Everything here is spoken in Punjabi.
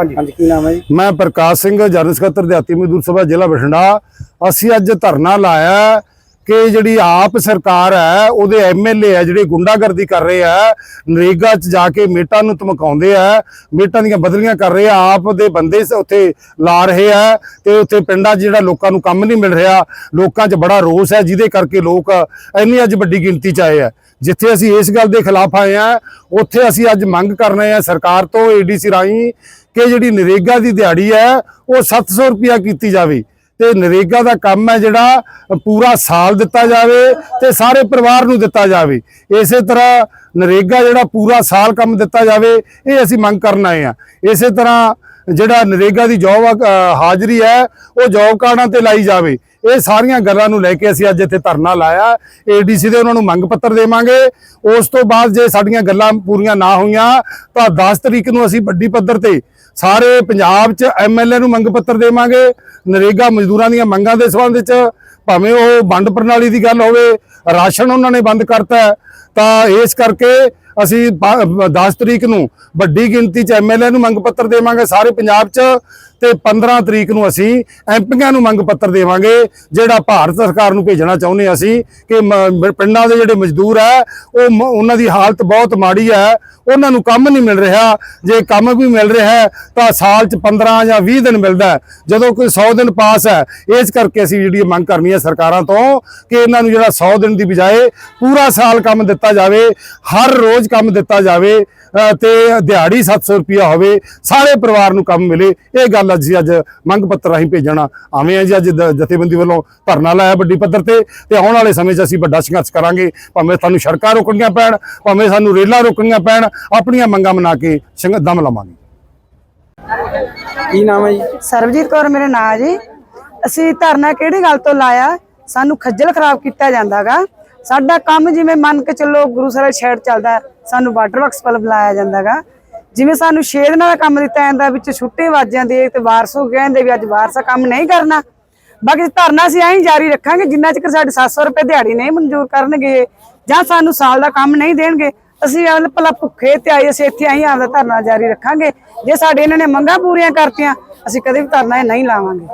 ਹਾਂਜੀ। ਹਾਂਜੀ ਕੀ ਨਾਮ ਹੈ ਜੀ? ਮੈਂ ਪ੍ਰਕਾਸ਼ ਸਿੰਘ ਜਨਰਲ ਸਕੱਤਰ ਦਿਹਾਤੀ ਮਜ਼ਦੂਰ ਸਭਾ ਜ਼ਿਲ੍ਹਾ ਬਠਿੰਡਾ। ਅਸੀਂ ਅੱਜ ਧਰਨਾ ਲਾਇਆ ਹੈ ਕਿ ਜਿਹੜੀ ਆਪ ਸਰਕਾਰ ਹੈ ਉਹਦੇ ਐਮਐਲਏ ਹੈ ਜਿਹੜੇ ਗੁੰਡਾਗਰਦੀ ਕਰ ਰਹੇ ਆ ਨਰੇਗਾ 'ਚ ਜਾ ਕੇ ਮੇਟਾਂ ਨੂੰ ਧਮਕਾਉਂਦੇ ਆ ਮੇਟਾਂ ਦੀਆਂ ਬਦਲੀਆਂ ਕਰ ਰਹੇ ਆ ਆਪ ਦੇ ਬੰਦੇ ਸ- ਉੱਥੇ ਲਾ ਰਹੇ ਆ ਤੇ ਉੱਥੇ ਪਿੰਡਾਂ 'ਚ ਜਿਹੜਾ ਲੋਕਾਂ ਨੂੰ ਕੰਮ ਨਹੀਂ ਮਿਲ ਰਿਹਾ ਲੋਕਾਂ 'ਚ ਬੜਾ ਰੋਸ ਹੈ ਜਿਹਦੇ ਕਰਕੇ ਲੋਕ ਇੰਨੀ ਅੱਜ ਵੱਡੀ ਗਿਣਤੀ 'ਚ ਆਏ ਆ ਜਿੱਥੇ ਅਸੀਂ ਇਸ ਗੱਲ ਦੇ ਖਿਲਾਫ ਆਏ ਆ ਉੱਥੇ ਅਸੀਂ ਅੱਜ ਮੰਗ ਕਰ ਰਹੇ ਆ ਸਰਕਾਰ ਤੋਂ ਏਡੀਸੀ ਰਾਹੀਂ ਕਿ ਜਿਹੜੀ ਨਰੇਗਾ ਦੀ ਦਿਹਾੜੀ ਹੈ, ਉਹ 700 ਰੁਪਿਆ ਕੀਤੀ ਜਾਵੇ। ਤੇ ਨਰੇਗਾ ਦਾ ਕੰਮ ਹੈ ਜਿਹੜਾ, ਪੂਰਾ ਸਾਲ ਦਿੱਤਾ ਜਾਵੇ ਤੇ ਸਾਰੇ ਪਰਿਵਾਰ ਨੂੰ ਦਿੱਤਾ ਜਾਵੇ। ਇਸੇ ਤਰ੍ਹਾਂ ਨਰੇਗਾ ਜਿਹੜਾ ਪੂਰਾ ਸਾਲ ਕੰਮ ਦਿੱਤਾ ਜਾਵੇ, ਇਹ ਅਸੀਂ ਮੰਗ ਕਰਨ ਆਏ ਆ ਇਸੇ ਤਰ੍ਹਾਂ ਜਿਹੜਾ ਨਰੇਗਾ ਦੀ ਜੌਬ ਹਾਜ਼ਰੀ ਹੈ, ਉਹ ਜੌਬ ਕਾਰਡਾਂ ਤੇ ਲਾਈ ਜਾਵੇ। ਇਹ ਸਾਰੀਆਂ ਗੱਲਾਂ ਨੂੰ ਲੈ ਕੇ ਅਸੀਂ ਅੱਜ ਇੱਥੇ ਧਰਨਾ ਲਾਇਆ। ਏਡੀਸੀ ਦੇ ਉਹਨਾਂ ਨੂੰ ਮੰਗ ਪੱਤਰ ਦੇਵਾਂਗੇ। ਉਸ ਤੋਂ ਬਾਅਦ ਜੇ ਸਾਡੀਆਂ ਗੱਲਾਂ ਪੂਰੀਆਂ ਨਾ ਹੋਈਆਂ, ਤਾਂ 10 ਤਰੀਕ ਨੂੰ ਅਸੀਂ ਵੱਡੀ ਪੱਧਰ ਤੇ ਸਾਰੇ ਪੰਜਾਬ 'ਚ ਐਮਐਲਏ ਨੂੰ ਮੰਗ ਪੱਤਰ ਦੇਵਾਂਗੇ। ਨਰੇਗਾ ਮਜ਼ਦੂਰਾਂ ਦੀਆਂ ਮੰਗਾਂ ਦੇ ਸੰਬੰਧ 'ਚ, ਭਾਵੇਂ ਉਹ ਵੰਡ ਪ੍ਰਣਾਲੀ ਦੀ ਗੱਲ ਹੋਵੇ, ਰਾਸ਼ਨ ਉਹਨਾਂ ਨੇ ਬੰਦ ਕਰਤਾ ਤਾਂ ਇਸ ਕਰਕੇ ਅਸੀਂ 10 ਤਰੀਕ ਨੂੰ ਵੱਡੀ ਗਿਣਤੀ 'ਚ ਐਮਐਲਏ ਨੂੰ ਮੰਗ ਪੱਤਰ ਦੇਵਾਂਗੇ। ਸਾਰੇ ਪੰਜਾਬ 'ਚ ਤੇ 15 ਤਰੀਕ ਨੂੰ ਅਸੀਂ ਐਮਪੀਆਂ ਨੂੰ ਮੰਗ ਪੱਤਰ ਦੇਵਾਂਗੇ ਜਿਹੜਾ ਭਾਰਤ ਸਰਕਾਰ ਨੂੰ ਭੇਜਣਾ ਚਾਹੁੰਦੇ ਹਾਂ ਅਸੀਂ ਕਿ ਮ- ਪਿੰਡਾਂ ਦੇ ਜਿਹੜੇ ਮਜ਼ਦੂਰ ਹੈ ਉਹ ਮ- ਉਹਨਾਂ ਦੀ ਹਾਲਤ ਬਹੁਤ ਮਾੜੀ ਹੈ ਉਹਨਾਂ ਨੂੰ ਕੰਮ ਨਹੀਂ ਮਿਲ ਰਿਹਾ। ਜੇ ਕੰਮ ਵੀ ਮਿਲ ਰਿਹਾ ਤਾਂ ਸਾਲ 'ਚ 15 ਜਾਂ 20 ਦਿਨ ਮਿਲਦਾ ਜਦੋਂ ਕੋਈ 100 ਦਿਨ ਪਾਸ ਹੈ ਇਸ ਕਰਕੇ ਅਸੀਂ ਜਿਹੜੀ ਮੰਗ ਕਰਨੀ ਹੈ ਸਰਕਾਰਾਂ ਤੋਂ ਕਿ ਇਹਨਾਂ ਨੂੰ ਜਿਹੜਾ 100 ਦਿਨ ਦੀ ਬਜਾਏ ਪੂਰਾ ਸਾਲ ਕੰਮ ਦਿੱਤਾ ਜਾਵੇ ਹਰ ਰੋਜ਼ ਕੰਮ ਦਿੱਤਾ ਜਾਵੇ ਅ, ਤੇ ਦਿਹਾੜੀ 700 ਰੁਪਿਆ ਹੋਵੇ ਸਾਰੇ ਪਰਿਵਾਰ ਨੂੰ ਕੰਮ ਮਿਲੇ ਇਹ ਗੱਲ ਅਸੀਂ ਅੱਜ ਮੰਗ ਪੱਤਰ ਰਾਹੀਂ ਭੇਜਣਾ। ਆਵੇਂ ਆ ਜੀ ਅੱਜ ਜਥੇਬੰਦੀ ਵੱਲੋਂ ਧਰਨਾ ਲਾਇਆ ਵੱਡੀ ਪੱਧਰ ਤੇ ਤੇ ਆਉਣ ਵਾਲੇ ਸਮੇਂ 'ਚ ਅਸੀਂ ਵੱਡਾ ਸੰਘਰਸ਼ ਕਰਾਂਗੇ। ਭਾਵੇਂ ਸਾਨੂੰ ਸੜਕਾਂ ਰੋਕਣੀਆਂ ਪੈਣ ਭਾਵੇਂ ਸਾਨੂੰ ਰੇਲਾਂ ਰੋਕਣੀਆਂ ਪੈਣ ਆਪਣੀਆਂ ਮੰਗਾਂ ਮਨਾ ਕੇ ਸੰਘ ਦਮ ਲਵਾਂਗੇ। ਕੀ ਨਾਮ ਹੈ ਜੀ? ਸਰਬਜੀਤ ਕੌਰ ਮੇਰੇ ਨਾਂ ਜੀ। ਅਸੀਂ ਧਰਨਾ ਕਿਹੜੀ ਗੱਲ ਤੋਂ ਲਾਇਆ? ਸਾਨੂੰ ਖੱਜਲ ਖਰਾਬ ਕੀਤਾ ਜਾਂਦਾਗਾ। ਸਾਡਾ ਕੰਮ ਜਿਵੇਂ ਮੰਨ ਕੇ ਚੱਲੋ ਗੁਰੂ ਸਾਹਿਬ ਛੇੜ ਚੱਲਦਾ ਸਾਨੂੰ ਵਾਟਰ ਵਰਕਸ ਵੱਲ ਬੁਲਾਇਆ ਜਾਂਦਾਗਾ। ਜਿਵੇਂ ਸਾਨੂੰ ਛੇ ਦਿਨਾਂ ਦਾ ਕੰਮ ਦਿੱਤਾ ਜਾਂਦਾ, ਵਿੱਚ ਛੁੱਟੇ ਵੱਜ ਦੇ ਤੇ ਵਾਰਸ ਹੋ ਕਹਿੰਦੇ ਵੀ ਅੱਜ ਵਾਰਸਾ ਕੰਮ ਨਹੀਂ ਕਰਨਾ। ਬਾਕੀ ਧਰਨਾ ਅਸੀਂ ਐਂ ਹੀ ਜਾਰੀ ਰੱਖਾਂਗੇ, ਜਿੰਨਾ ਚਿਰ ਸਾਡੇ 700 ਰੁਪਏ ਦਿਹਾੜੀ ਨਹੀਂ ਮਨਜ਼ੂਰ ਕਰਨਗੇ ਜਾਂ ਸਾਨੂੰ ਸਾਲ ਦਾ ਕੰਮ ਨਹੀਂ ਦੇਣਗੇ, ਅਸੀਂ ਭਲਾ ਭੁੱਖੇ ਤੇ ਆਏ, ਅਸੀਂ ਇੱਥੇ ਆਈ ਆਪਦਾ ਧਰਨਾ ਜਾਰੀ ਰੱਖਾਂਗੇ। ਜੇ ਸਾਡੇ ਇਹਨਾਂ ਨੇ ਮੰਗਾਂ ਪੂਰੀਆਂ ਕਰਤੀਆਂ, ਅਸੀਂ ਕਦੇ ਵੀ ਧਰਨਾ ਇਹ ਨਹੀਂ ਲਾਵਾਂਗੇ।